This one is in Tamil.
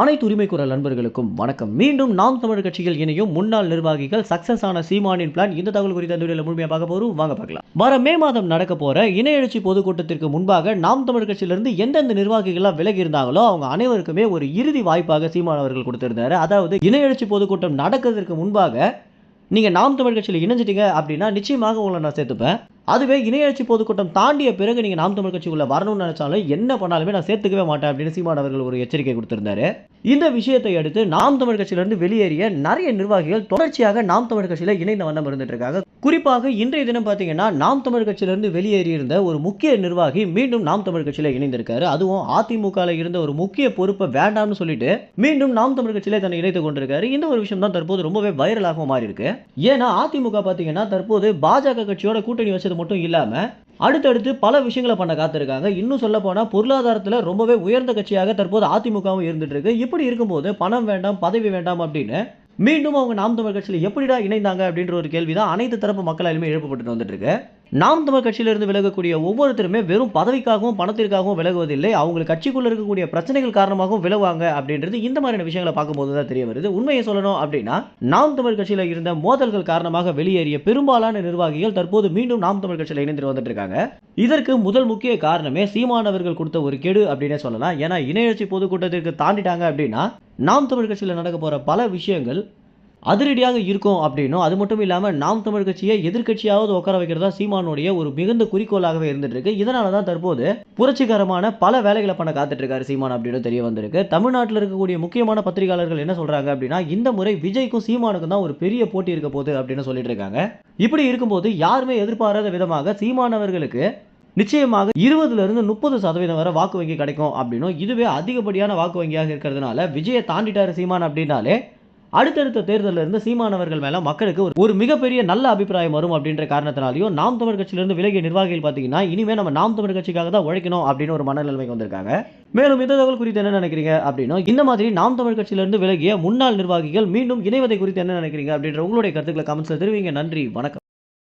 அனைத்து உரிமை குரல் நண்பர்களுக்கும் வணக்கம். மீண்டும் நாம் தமிழர் கட்சியில் இணையும் முன்னாள் நிர்வாகிகள் சக்சஸ் ஆன சீமானின் பிளான் இந்த தகவல் குறித்த அந்த முழுமையாக பார்க்க போறோம். வாங்க பார்க்கலாம். வர மே மாதம் நடக்க போற இணை எழுச்சி பொதுக்கூட்டத்திற்கு முன்பாக நாம் தமிழர் கட்சியிலிருந்து எந்தெந்த நிர்வாகிகள்லாம் விலகி இருந்தாங்களோ அவங்க அனைவருக்குமே ஒரு இறுதி வாய்ப்பாக சீமான் அவர்கள் கொடுத்திருந்தாரு. அதாவது இணை எழுச்சி பொதுக்கூட்டம் நடக்கிறதுக்கு முன்பாக நீங்க நாம் தமிழ் கட்சியில் இணைஞ்சிட்டீங்க அப்படின்னா நிச்சயமாக உங்களை நான் சேர்த்துப்பேன். அதுவே இணையாட்சி பொதுக்கூட்டம் தாண்டிய பிறகு நீங்கள் நாம் தமிழ் கட்சிக்குள்ளே வரணும்னு நினைச்சாலும் என்ன பண்ணாலுமே நான் சேர்த்துக்கவே மாட்டேன் அப்படின்னு சீமான் அவர்கள் ஒரு எச்சரிக்கை கொடுத்துருந்தாரு. இந்த விஷயத்தை அடுத்து நாம் தமிழ் கட்சியிலிருந்து வெளியேறிய நிறைய நிர்வாகிகள் தொடர்ச்சியாக நாம் தமிழ் கட்சியில் இணைந்த வண்ணம் இருந்துட்டு இருக்காங்க குறிப்பாக இன்றைய தினம் பார்த்தீங்கன்னா நாம் தமிழ் கட்சியிலிருந்து வெளியேறியிருந்த ஒரு முக்கிய நிர்வாகி மீண்டும் நாம் தமிழ் கட்சியில் இணைந்திருக்காரு. அதுவும் அதிமுகவில் இருந்த ஒரு முக்கிய பொறுப்பை வேண்டாம்னு சொல்லிட்டு மீண்டும் நாம் தமிழ் கட்சியில தன்னை இணைத்துக் கொண்டிருக்காரு. இந்த ஒரு விஷயம் தான் தற்போது ரொம்பவே வைரலாக மாறி இருக்கு ஏன்னா அதிமுக பார்த்தீங்கன்னா தற்போது பாஜக கட்சியோட கூட்டணி வச்சது மட்டும் இல்லாம அடுத்தடுத்து பல விஷயங்களை பண்ண காத்திருக்காங்க. இன்னும் சொல்ல போனால் பொருளாதாரத்தில் ரொம்பவே உயர்ந்த கட்சியாக தற்போது அதிமுகவும் இருந்துட்டு இருக்கு இப்படி இருக்கும்போது பணம் வேண்டாம் பதவி வேண்டாம் அப்படின்னு மீண்டும் அவங்க நாம் தமிழ் கட்சியில் எப்படிடா இணைந்தாங்க அப்படின்ற ஒரு கேள்வி தான் அனைத்து தரப்பு மக்களாலுமே எழுப்பப்பட்டு வந்துட்டு இருக்கு நாம் தமிழ் கட்சியிலிருந்து விலகக்கூடிய ஒவ்வொருத்தருமே வெறும் பதவிக்காகவும் பணத்திற்காகவும் விலகுவதில்லை. அவங்க கட்சிக்குள்ளே இருக்கக்கூடிய பிரச்சனைகள் காரணமாகவும் விலகுவாங்க அப்படின்றது இந்த மாதிரியான விஷயங்களை பார்க்கும்போது தான் தெரிய வருது. உண்மையை சொல்லணும் அப்படின்னா நாம் தமிழ் கட்சியில் இருந்த மோதல்கள் காரணமாக வெளியேறிய பெரும்பாலான நிர்வாகிகள் தற்போது மீண்டும் நாம் தமிழ் கட்சியில் இணைந்து வந்துட்டு இருக்காங்க இதற்கு முதல் முக்கிய காரணமே சீமானவர்கள் கொடுத்த ஒரு கெடு அப்படின்னே சொல்லலாம். ஏன்னா இணையச்சி பொதுக்கூட்டத்திற்கு தாண்டிட்டாங்க அப்படின்னா நாம் தமிழ் கட்சியில் நடக்க போகிற பல விஷயங்கள் அதிரடியாக இருக்கும் அப்படின்னும் அது மட்டும் இல்லாமல் நாம் தமிழ் கட்சியை எதிர்க்கட்சியாவது உட்கார வைக்கிறதா சீமானுடைய ஒரு மிகுந்த குறிக்கோளாகவே இருந்துட்டு இருக்கு இதனால தான் தற்போது புரட்சிகரமான பல வேலைகளை பண்ண காத்துட்டு இருக்காரு சீமான் அப்படின்னு தெரிய வந்திருக்கு. தமிழ்நாட்டில் இருக்கக்கூடிய முக்கியமான பத்திரிகையாளர்கள் என்ன சொல்றாங்க அப்படின்னா இந்த முறை விஜய்க்கும் சீமானுக்கும் தான் ஒரு பெரிய போட்டி இருக்க போகுது அப்படின்னு சொல்லிட்டு இருக்காங்க இப்படி இருக்கும்போது யாருமே எதிர்பாராத விதமாக சீமானவர்களுக்கு நிச்சயமாக இருபதுல இருந்து முப்பது சதவீதம் வரை வாக்கு வங்கி கிடைக்கும் அப்படின்னும் இதுவே அதிகப்படியான வாக்கு வங்கியாக இருக்கிறதுனால விஜயை தாண்டிட்டாரு சீமான் அப்படின்னாலே அடுத்தடுத்த தேர்தலில் இருந்து சீமானவர்கள் மேல மக்களுக்கு ஒரு- ஒரு மிகப்பெரிய நல்ல அபிப்பிராயம் வரும் அப்படின்ற காரணத்தினாலையும் நாம் தமிழ் கட்சியிலிருந்து விலகிய நிர்வாகிகள் பார்த்தீங்கன்னா இனிமே நம்ம நாம் தமிழ் கட்சிக்காக தான் உழைக்கணும் அப்படின்னு ஒரு மனநிலைமைக்கு வந்திருக்காங்க. மேலும் இந்த தகவல் குறித்து என்ன நினைக்கிறீங்க அப்படின்னா இந்த மாதிரி நாம் தமிழ் கட்சியிலிருந்து விலகிய முன்னாள் நிர்வாகிகள் மீண்டும் இணைவதை குறித்து என்ன நினைக்கிறீங்க அப்படின்ற உங்களுடைய கருத்துக்களை கமெண்ட்ஸில் தெரிவிங்க. நன்றி வணக்கம்.